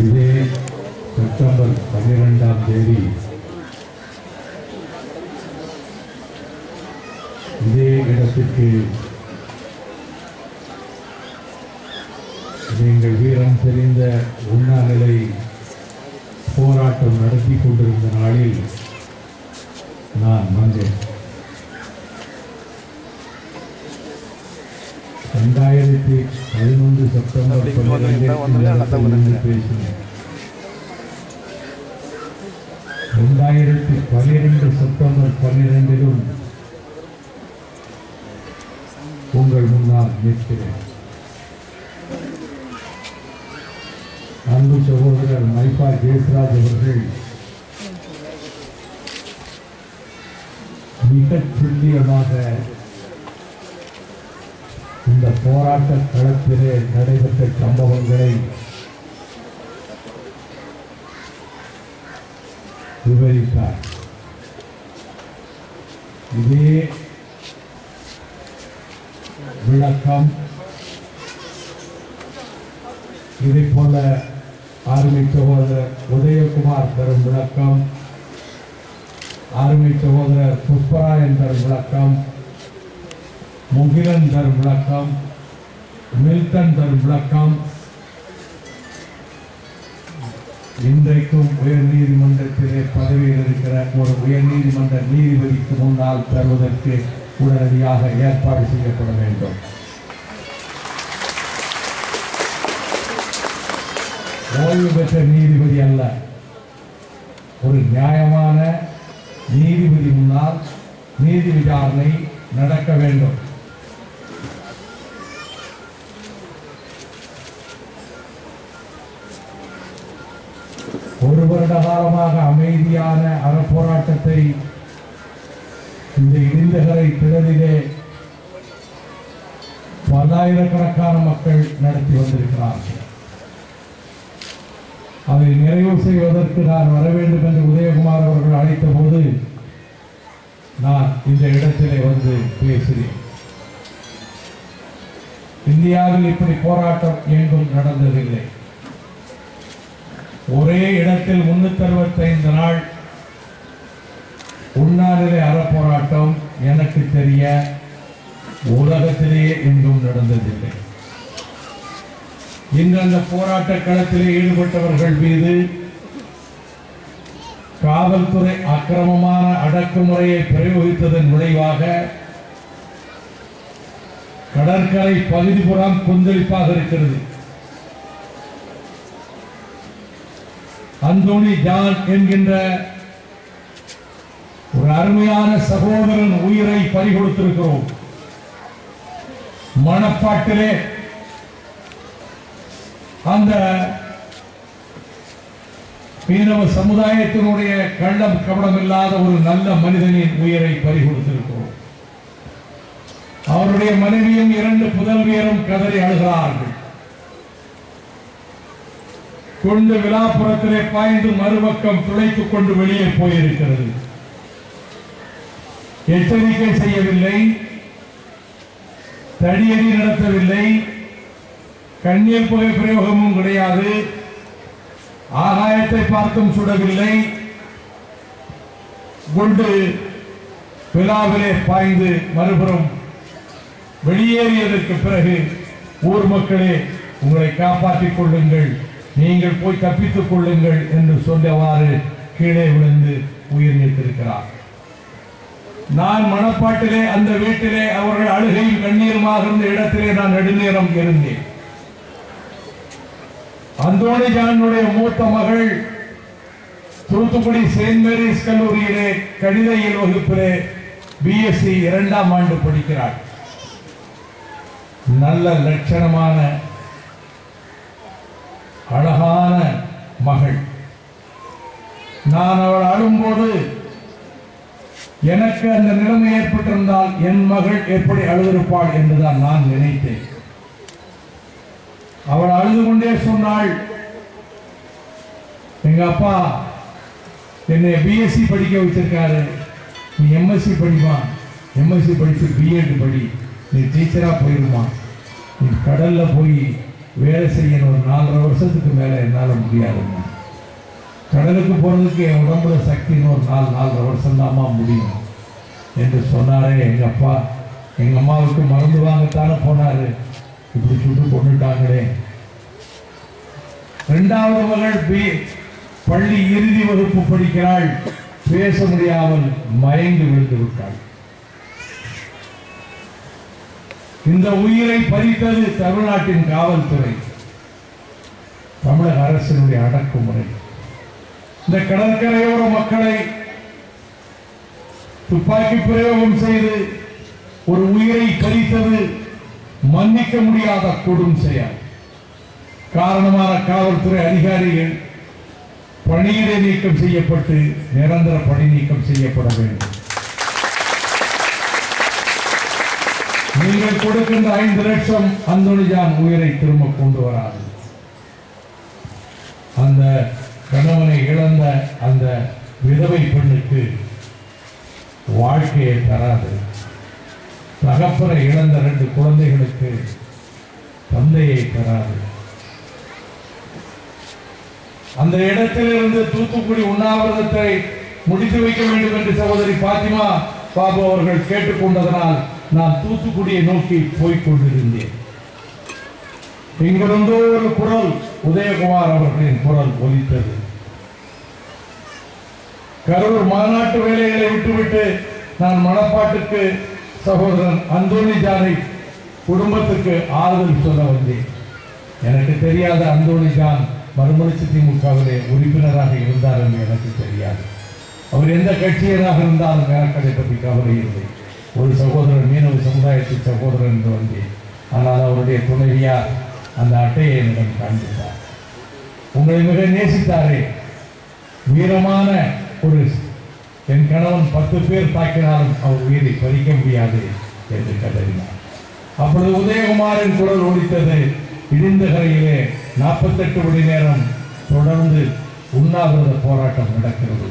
இதே செப்டம்பர் பன்னிரெண்டாம் தேதி. இதே இடத்திற்கு நீங்கள் வீரம் தெரிந்த உண்ணாநிலை போராட்டம் நடத்தி கொண்டிருந்த நாளில் நான் வந்தேன். ரெண்டாயிரத்தி பதினொன்று செப்டம்பர் பன்னிரெண்டு பேசினேன் ரெண்டாயிரத்தி பன்னிரெண்டு செப்டம்பர் பன்னிரெண்டிலும் உங்கள் முன்னால் நிற்கிறேன். அன்பு சகோதரர் மைபா ஜெயஸ்ராஜ் அவர்கள் மிக துல்லியமாக இந்த போராட்ட களத்திலே நடைபெற்ற சம்பவங்களை விவரித்தார். இதே விளக்கம் இதை போல ஆர்மி சகோதரர் உதயகுமார் தரும் விளக்கம் ஆர்மி சகோதரர் புஷ்பராயன் தரும் விளக்கம் முகிலன் தரும் விளக்கம் மில்டன் தரும் விளக்கம். இன்றைக்கும் உயர் நீதிமன்றத்திலே பதவியில் இருக்கிற ஒரு உயர் நீதிமன்ற நீதிபதிக்கு முன்னால் தருவதற்கு உடனடியாக ஏற்பாடு செய்யப்பட வேண்டும். ஓய்வு பெற்ற நீதிபதி அல்ல. ஒரு நியாயமான நீதிபதி முன்னால் நீதி விசாரணை நடக்க வேண்டும். ஒரு காலமாக அமைதியான அறப்போராட்டத்தை இந்த இடிந்தகரை திடலிலே பல்லாயிரக்கணக்கான மக்கள் நடத்தி வந்திருக்கிறார்கள். அதை நிறைவு செய்வதற்கு நான் வர வேண்டும் என்று உதயகுமார் அவர்கள் அழைத்த போது நான் இந்த இடத்திலே வந்து பேசினேன். இந்தியாவில் இப்படி போராட்டம் எங்கும் நடந்ததில்லை. ஒரே இடத்தில் முன்னூத்தி அறுபத்தைந்து நாள் உண்ணாநிலை அறப்போராட்டம் எனக்கு தெரிய உலகத்திலேயே எங்கும் நடந்ததில்லை. இன்று அந்த போராட்ட களத்திலே ஈடுபட்டவர்கள் மீது காவல்துறை அக்கிரமமான அடக்குமுறையை பிரயோகித்ததன் விளைவாக கடற்கரை பகுதி புறம் கொந்தளிப்பாக இருக்கிறது. அந்தோனி ஜான் என்கின்ற ஒரு அருமையான சகோதரன் உயிரை பறிகொடுத்திருக்கிறோம். மணப்பாட்டிலே அந்த மீனவ சமுதாயத்தினுடைய கள்ளம் கபடம் இல்லாத ஒரு நல்ல மனிதனின் உயிரை பறிகொடுத்திருக்கிறோம். அவருடைய மனைவியும் இரண்டு புதல்வியரும் கதறி அழுகிறார்கள். கொண்டு விழாப்புறத்திலே பாய்ந்து மறுபக்கம் துளைத்துக் கொண்டு வெளியே போயிருக்கிறது. எச்சரிக்கை செய்யவில்லை. தடியடி நடத்தவில்லை. கண்ணீர் புகை பிரயோகமும் கிடையாது. ஆகாயத்தை பார்த்தும் சுடவில்லை. குண்டு விழாவிலே பாய்ந்து மறுபுறம் வெளியேறியதற்கு பிறகு ஊர் மக்களே உங்களை காப்பாற்றிக் கொள்ளுங்கள். நீங்கள் போய் தப்பித்துக் கொள்ளுங்கள் என்று சொல்லவாறு கீழே விழுந்து உயிர் நீத்திருக்கிறார். நான் மணப்பாட்டிலே அந்த வீட்டிலே அவர்கள் அழுகையும் கண்ணீருமாக இருந்த இடத்திலே நான் நெடுநேரம் இருந்தேன். அந்தோணி ஜானுடைய மூத்த மகள் தூத்துக்குடி செயின்ட் மேரிஸ் கல்லூரியிலே கணிதையில் வகுப்பிலே பிஎஸ்சி இரண்டாம் ஆண்டு படிக்கிறார் நல்ல லட்சணமான அழகான மகள். நான் அவள் அழும்போது எனக்கு அந்த நிலைமை ஏற்பட்டிருந்தால் என் மகள் எப்படி அழுதிருப்பாள் என்றுதான் நான் நினைத்தேன். அவள் அழுது கொண்டே சொன்னாள் எங்க அப்பா என்னை பிஎஸ்சி படிக்க வச்சிருக்காரு. நீ எம்எஸ்சி படிமா எம்எஸ்சி படித்து பிஎட் படி. நீ டீச்சராக போயிருமா நீ கடல்ல போய் வேலை செய்யணும் ஒரு நாலரை வருஷத்துக்கு மேலே என்னால் முடியாதுங்க. கடலுக்கு போகிறதுக்கு என் உடம்புல சக்தின்னு ஒரு நாலு நாலரை வருஷம் தாம்மா முடியும். என்று சொன்னாரே எங்கள் அப்பா. எங்கள் அம்மாவுக்கு மருந்து வாங்கத்தானே போனார். இப்படி சுட்டு கொண்டுட்டாங்களே. ரெண்டாவது மகள் பே. பள்ளி இறுதி வகுப்பு படிக்கிறாள். பேச முடியாமல் மயங்கி விழுந்து விட்டாள். இந்த உயிரை பறித்தது தமிழ்நாட்டின் காவல்துறை. தமிழக அரசினுடைய அடக்குமுறை. இந்த கடற்கரையோர மக்களை துப்பாக்கி பிரயோகம் செய்து ஒரு உயிரை பறித்தது மன்னிக்க முடியாத கொடும் செயல். காரணமான காவல்துறை அதிகாரிகள் பணியிடை நீக்கம் செய்யப்பட்டு நிரந்தர பணி நீக்கம் செய்யப்பட வேண்டும். நீங்கள் கொடுக்கின்ற ஐந்து லட்சம் அந்தோனிஜான் உயிரை திரும்ப கொண்டு வராது. அந்த கணவனை இழந்த அந்த விதவை பெண்ணுக்கு வாழ்க்கையை தராது. தகப்பனை இழந்த ரெண்டு குழந்தைகளுக்கு தந்தையை தராது. அந்த இடத்திலிருந்து தூத்துக்குடி உண்ணாவிரதத்தை முடித்து வைக்க வேண்டும் என்று சகோதரி பாத்திமா பாபு அவர்கள் கேட்டுக்கொண்டதனால் நான் தூத்துக்குடியை நோக்கி போய்க் கொண்டிருந்தேன் இங்கிருந்தோ ஒரு குரல் உதயகுமார் அவர்களின் குரல் ஒலித்தது. கரூர் மாநாட்டு வேலைகளை விட்டுவிட்டு நான் மணப்பாட்டுக்கு சகோதரன் அந்தோணி ஜானை குடும்பத்துக்கு ஆறுதல் சொல்ல வந்தேன். எனக்கு தெரியாத அந்தோணி ஜான் மறுமலர்ச்சி திமுகவிலே உறுப்பினராக இருந்தார் என்று எனக்கு தெரியாது. அவர் எந்த கட்சியராக இருந்தாலும் எனக்கு அதை பற்றி கவலை இல்லை. ஒரு சகோதரர் மீனவ சமுதாயத்தின் சகோதரன் என்று வந்தேன் ஆனால் அவருடைய துணைவியார் அந்த அட்டையை என்னிடம் காண்பித்தார். உங்களை மிக நேசித்தாரே வீரமான ஒரு என் கணவன் பத்து பேர் தாக்கினாலும் அவர் உயிரை பறிக்க முடியாது என்று கதறினார். அப்பொழுது உதயகுமாரின் குரல் ஒழித்தது இடிந்த கரையிலே நாற்பத்தெட்டு மணி நேரம் தொடர்ந்து உண்ணாவிரத போராட்டம் நடக்கிறது.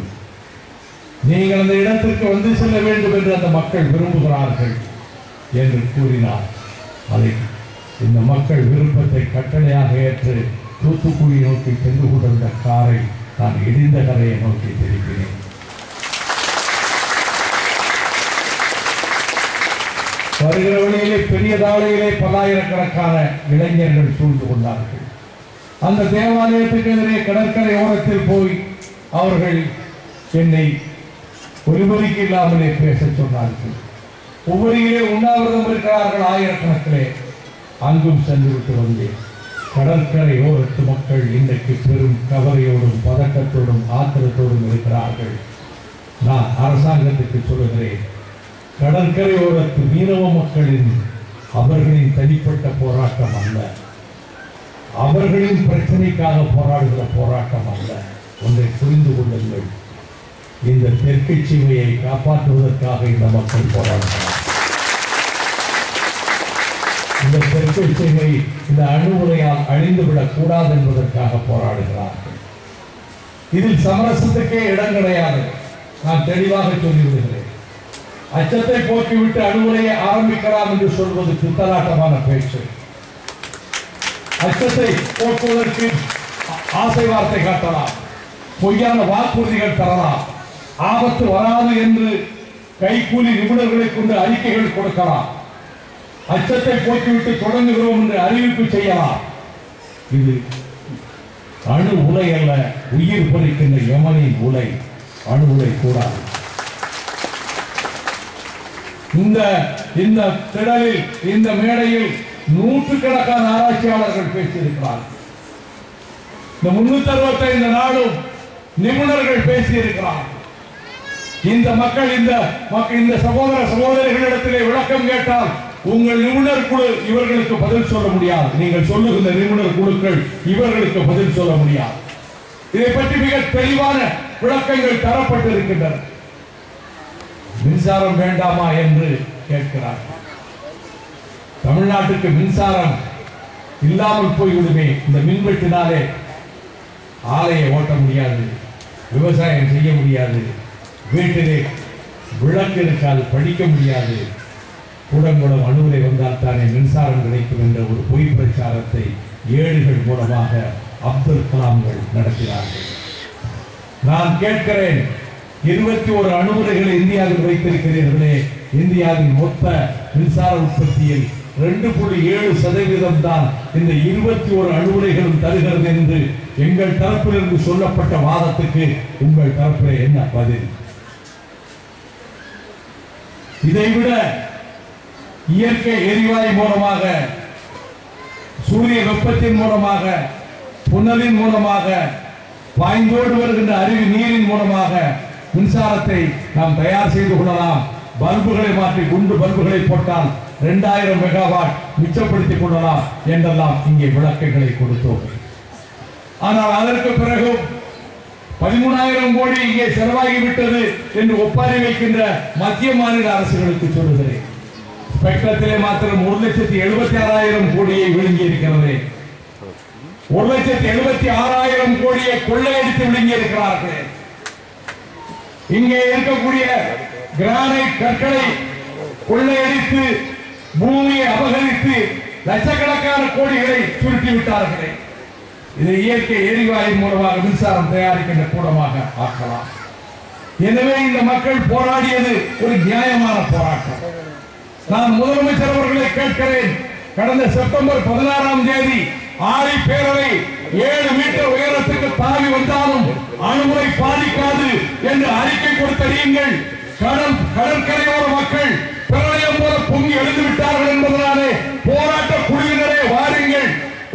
நீங்கள் அந்த இடத்திற்கு வந்து செல்ல வேண்டும் என்று அந்த மக்கள் விரும்புகிறார்கள் என்று கூறினார். அதை இந்த மக்கள் விருப்பத்தை கட்டளையாக ஏற்று தூத்துக்குடி நோக்கி சென்று கொண்டிருந்த காரை நான் இடிந்த கரையை நோக்கி திருப்பினேன். வருகிற வழியிலே பெரிய தாளையிலே பல்லாயிரக்கணக்கான இளைஞர்கள் சூழ்ந்து கொண்டார்கள். அந்த தேவாலயத்துக்கு எதிரே கடற்கரை ஓரத்தில் போய் அவர்கள் என்னை ஒருவருக்கு இல்லாமலே பேச சொன்னார்கள். ஒவ்வொருவரே உண்ணாவிரதம் இருக்கிறார்கள் ஆயிரக்கணக்கிலே. அங்கும் சென்று விட்டு வந்தேன். கடற்கரை ஓரத்து மக்கள் இன்றைக்கு பெரும் கவலையோடும் பதக்கத்தோடும் ஆத்திரத்தோடும் இருக்கிறார்கள். நான் அரசாங்கத்துக்கு சொல்லுகிறேன். கடற்கரை ஓரத்து மீனவ மக்களின் அவர்களின் தனிப்பட்ட போராட்டம் அல்ல. அவர்களின் பிரச்சனைக்காக போராடுகிற போராட்டம் அல்ல. இந்த தெற்கு சீமையை காப்பாற்றுவதற்காக இந்த மக்கள் போராடுகிறார் இந்த தெற்கு சீமை இந்த அணுகுறையால் அழிந்துவிடக் கூடாது என்பதற்காக போராடுகிறார்கள். இதில் சமரசத்துக்கே இடம் கிடையாது. நான் தெளிவாக சொல்லிவிடுகிறேன். அச்சத்தை போக்கிவிட்டு அணுகுறையை ஆரம்பிக்கலாம் என்று சொல்வது பித்தலாட்டமான பேச்சு. அச்சத்தை போக்குவதற்கு ஆசை வார்த்தை காட்டலாம். பொய்யான வாக்குறுதிகள் தரலாம். ஆபத்து வராது என்று கைக்கூலி நிபுணர்களை கொண்டு அறிக்கைகள் கொடுக்கலாம். அச்சத்தை போக்கிவிட்டு தொடங்குகிறோம் என்று அறிவிப்பு செய்யலாம். இது அணு உலை அல்ல உயிர் பறிக்கின்ற யமனின் உலை. அணு உலை கூடாது. இந்த இந்த திடலில் இந்த மேடையில் நூற்றுக்கணக்கான ஆராய்ச்சியாளர்கள் பேசியிருக்கிறார்கள். இந்த முன்னூத்தி அறுபத்தி ஐந்து நாளும் நிபுணர்கள் பேசியிருக்கிறார்கள். இந்த மக்கள் இந்த இந்த சகோதர சகோதரிகளிடத்திலே விளக்கம் கேட்டால் உங்கள் நிபுணர் குழு இவர்களுக்கு பதில் சொல்ல முடியாது. நீங்கள் சொல்லுகின்ற நிபுணர் குழுக்கள் இவர்களுக்கு பதில் சொல்ல முடியாது. இதை பற்றி மிக தெளிவான விளக்கங்கள் தரப்பட்டிருக்கின்றன. மின்சாரம் வேண்டாமா என்று கேட்கிறார் தமிழ்நாட்டுக்கு மின்சாரம் இல்லாமல் போய்விடுமே. இந்த மின்வெட்டினாலே ஆலையை ஓட்ட முடியாது. விவசாயம் செய்ய முடியாது. வீட்டிலே விளக்கு இருக்கால் படிக்க முடியாது. கூடங்குளம் அணுகுலை வந்தால் தானே மின்சாரம் கிடைக்கும் என்ற ஒரு பொய் பிரச்சாரத்தை ஏடுகள் மூலமாக அப்துல் கலாம்கள் நடத்தினார்கள். நான் கேட்கிறேன் இருபத்தி ஒரு அணுகுறைகளை இந்தியாவில் வைத்திருக்கிறீர்களே இந்தியாவின் மொத்த மின்சார உற்பத்தியில் ரெண்டு புள்ளி ஏழு சதவீதம் தான் இந்த இருபத்தி ஒரு அணுகுறைகளும் தருகிறது என்று எங்கள் தரப்பிலிருந்து சொல்லப்பட்ட வாதத்துக்கு உங்கள் தரப்பில் என்ன பதில்? இதைவிட இயற்கை எரிவாயு மூலமாக சூரிய வெப்பத்தின் மூலமாக புனலின் மூலமாக பாய்ந்தோடு வருகின்ற அருவி நீரின் மூலமாக மின்சாரத்தை நாம் தயார் செய்து கொள்ளலாம். பல்புகளை மாற்றி குண்டு பல்புகளை போட்டால் இரண்டாயிரம் மெகாவாட் மிச்சப்படுத்திக் கொள்ளலாம் என்றெல்லாம் இங்கே விளக்கங்களை கொடுத்தோம். ஆனால் அதற்கு பிறகு பதிமூணாயிரம் கோடி இங்கே செலவாகிவிட்டது என்று ஒப்பாரி வைக்கின்ற மத்திய மாநில அரசுகளுக்கு சொல்லுகிறேன். ஸ்பெக்ட்ரத்திலே மாத்திரம் ஒரு லட்சத்தி எழுபத்தி ஆறாயிரம் கோடியை விழுங்கி இருக்கிறது ஒரு லட்சத்தி எழுபத்தி ஆறாயிரம் கோடியை கொள்ளையடித்து விழுங்கி இருக்கிறார்கள் இங்கே இருக்கக்கூடிய கிரானைட் கற்களை கொள்ளையடித்து பூமியை அபகரித்து லட்சக்கணக்கான கோடிகளை சுருட்டி விட்டார்களே இதை இயற்கை எரிவாயு மூலமாக மின்சாரம் தயாரிக்கின்ற கூடமாக ஆக்கலாம். எனவே இந்த மக்கள் போராடியது ஒரு நியாயமான போராட்டம். நான் முதலமைச்சர் அவர்களை கேட்கிறேன். கடந்த செப்டம்பர் பதினாறாம் தேதி ஆடி பேரவை ஏழு மீட்டர் உயரத்துக்கு தாவி வந்தாலும் அணுமுறை பாதிக்காது என்று அறிக்கை கொடுத்தறியுங்கள் கடல் கடற்கரையோர மக்கள் பிரளயம் போல பொங்கி எழுந்துவிட்டார்கள் என்பதனாலே போராட்ட குழுவினரே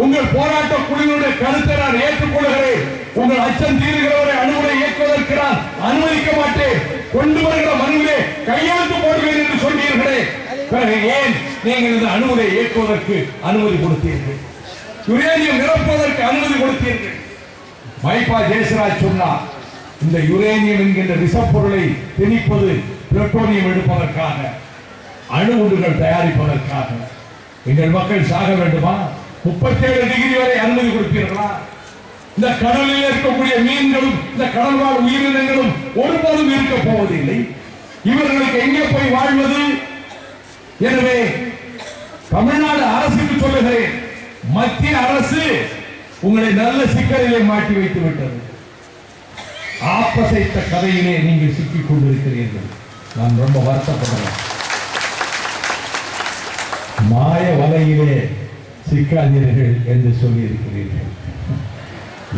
உங்கள் போராட்ட குழுவினுடைய கருத்தை நான் ஏற்றுக்கொள்கிறேன். உங்கள் அச்சம் தீர்கிறவரை அணுகுலை இயக்குவதற்கு நான் அனுமதிக்க மாட்டேன். கொண்டு வருகிற மனுவிலே கையெழுத்து போடுவேன் என்று சொன்னீர்களே பிறகு ஏன் நீங்கள் இந்த அணுகுலை இயக்குவதற்கு அனுமதி கொடுத்தீர்கள்? யுரேனியம் நிரப்புவதற்கு அனுமதி கொடுத்தீர்கள். மைபா ஜெயசராஜ் சொன்னார் இந்த யுரேனியம் என்கின்ற விசப்பொருளை திணிப்பது பிளட்டோனியம் எடுப்பதற்காக அணு உண்டுகள் தயாரிப்பதற்காக. எங்கள் மக்கள் சாக வேண்டுமா? முப்பத்தேழு டிகிரி வரை அனுமதி கொடுப்பீர்களா? இந்த கடலில் இருக்கக்கூடிய மீன்களும் இந்த கடல் வாழ் உயிரினங்களும் ஒருபோதும் இருக்க போவதில்லை. இவர்களுக்கு எங்கே போய் வாழ்வது? எனவே தமிழ்நாடு அரசுக்கு சொல்லுகிறேன் மத்திய அரசு உங்களை நல்ல சிக்கலிலே மாட்டி வைத்து விட்டது. ஆப்பசைத்த கதையிலே நீங்கள் சிக்கிக் கொண்டிருக்கிறீர்கள். நான் ரொம்ப வருத்தப்படுறேன் மாய வலையிலே சிக்காதீர்கள் என்று சொல்லியிருக்கிறீர்கள்.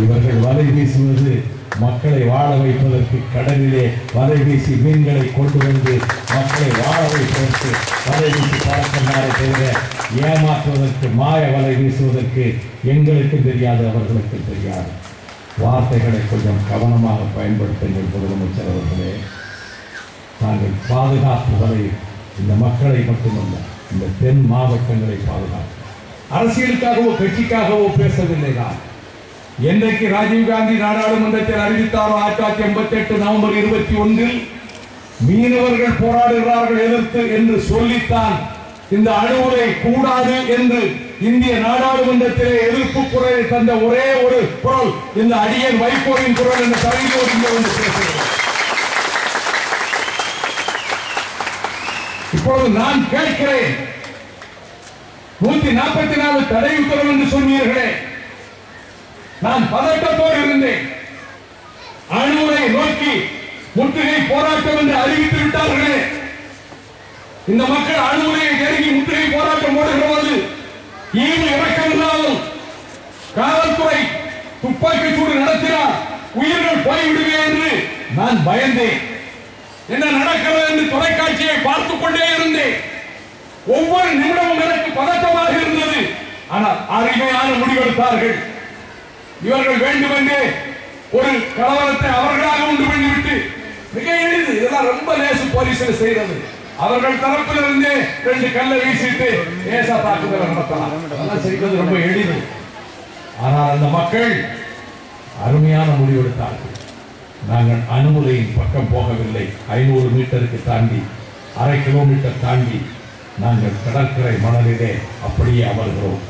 இவர்கள் வலை வீசுவது மக்களை வாழ வைப்பதற்கு கடலிலே வலை வீசி மீன்களை கொண்டு வந்து மக்களை வாழ வைப்பதற்கு வலை வீசி பழக்கமாரை தவிர ஏமாற்றுவதற்கு மாய வலை வீசுவதற்கு எங்களுக்கும் தெரியாது அவர்களுக்கும் தெரியாது. வார்த்தைகளை கொஞ்சம் கவனமாக பயன்படுத்துங்கள் முதலமைச்சர் அவர்களே. நாங்கள் பாதுகாப்புகளை இந்த மக்களை மட்டுமல்ல இந்த தென் மாவட்டங்களை பாதுகாப்பு அரசியலுக்காகவோ கட்சிக்காகவோ பேசவில்லை நான் என்றைக்கு ராஜீவ்காந்தி நாடாளுமன்றத்தில் அறிவித்தாரோ ஆயிரத்தி தொள்ளாயிரத்தி எண்பத்தி எட்டு நவம்பர் இருபத்தி ஒன்றில் மீனவர்கள் போராடுகிறார்கள் எதிர்த்து என்று சொல்லித்தான் இந்த அணுகுலை கூடாது என்று இந்திய நாடாளுமன்றத்திலே எதிர்ப்பு குரலை தந்த ஒரே ஒரு குரல் இந்த அடியன் வைகோவின் குரல் என்ற தலைமையோடு இங்கே வந்து பேசுகிறேன் இப்பொழுது நான் கேட்கிறேன் நூத்தி நாற்பத்தி நாலு தடை உத்தரவு என்று சொன்னீர்களே. நான் பதட்டத்தோடு இருந்தேன். அணுவை நோக்கி முற்றுகை போராட்டம் என்று அறிவித்து விட்டார்களே. இந்த மக்கள் அணுகுலையை நெருங்கி முற்றுகை போராட்டம் போடுகிற போது ஈடு இறக்கமில்லாமல் காவல்துறை துப்பாக்கி சூடு நடத்தினால் உயிர்கள் போய்விடுவே என்று நான் பயந்தேன். என்ன நடக்கிறது என்று தொலைக்காட்சியை பார்த்துக் கொண்டே இருந்தேன். ஒவ்வொரு நிமிடமும் எனக்கு பதட்டமாக இருந்தது. ஆனால் அருமையான முடிவெடுத்தார்கள். இவர்கள் வேண்டுமென்றே ஒரு கலவரத்தை அவர்களாக உண்டு பண்ணிவிட்டு மிக எளிது இதெல்லாம் ரொம்ப லேசு போலீசில் செய்யறது அவர்கள் தரப்பில் இருந்து ரெண்டு கல்லை வீசிட்டு லேசா தாக்குதல் நடத்தலாம். அதெல்லாம் செய்வது ரொம்ப எளிது. ஆனால் அந்த மக்கள் அருமையான முடிவெடுத்தார்கள். நாங்கள் அனுமதியின் பக்கம் போகவில்லை. ஐநூறு மீட்டருக்கு தாண்டி அரை கிலோமீட்டர் தாண்டி நாங்கள் கடற்கரை மணலிலே அப்படியே அமர்கிறோம்.